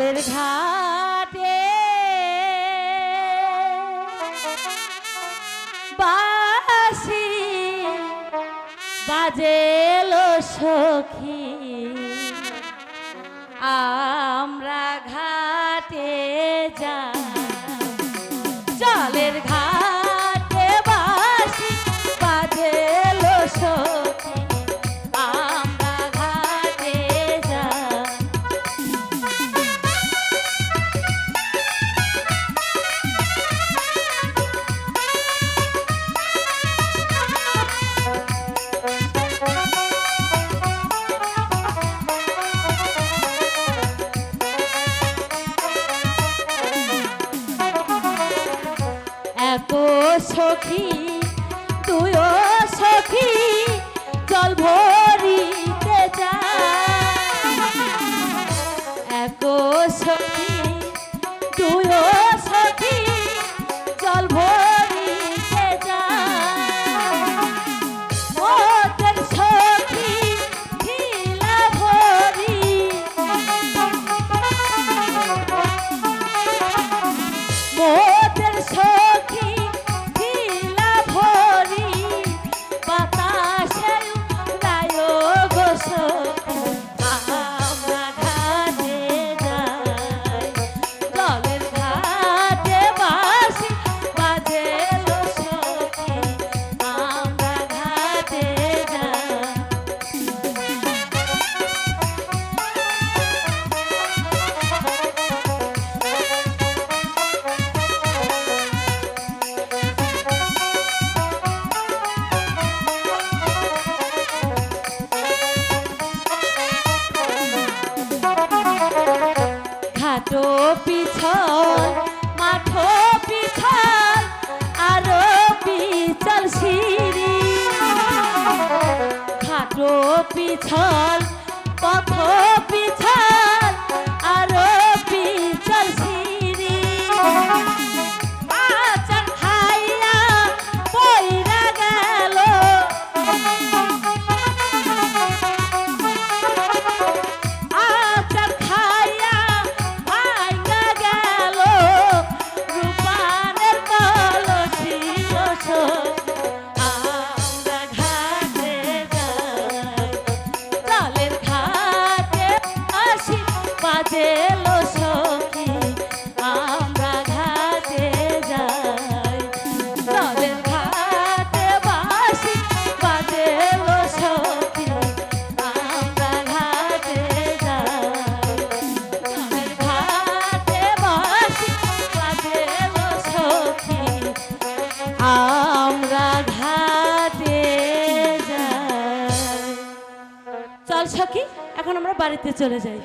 জলের ঘাটে বাসি বাজেলো সখী। আমরা ঘা সখী তুই সখী জল ভরি মাঠো পিছন মাঠো পিছন আরও পিছল সিঁড়ি। খাটো লাল শাকি এখন আমরা বাড়িতে চলে যাই।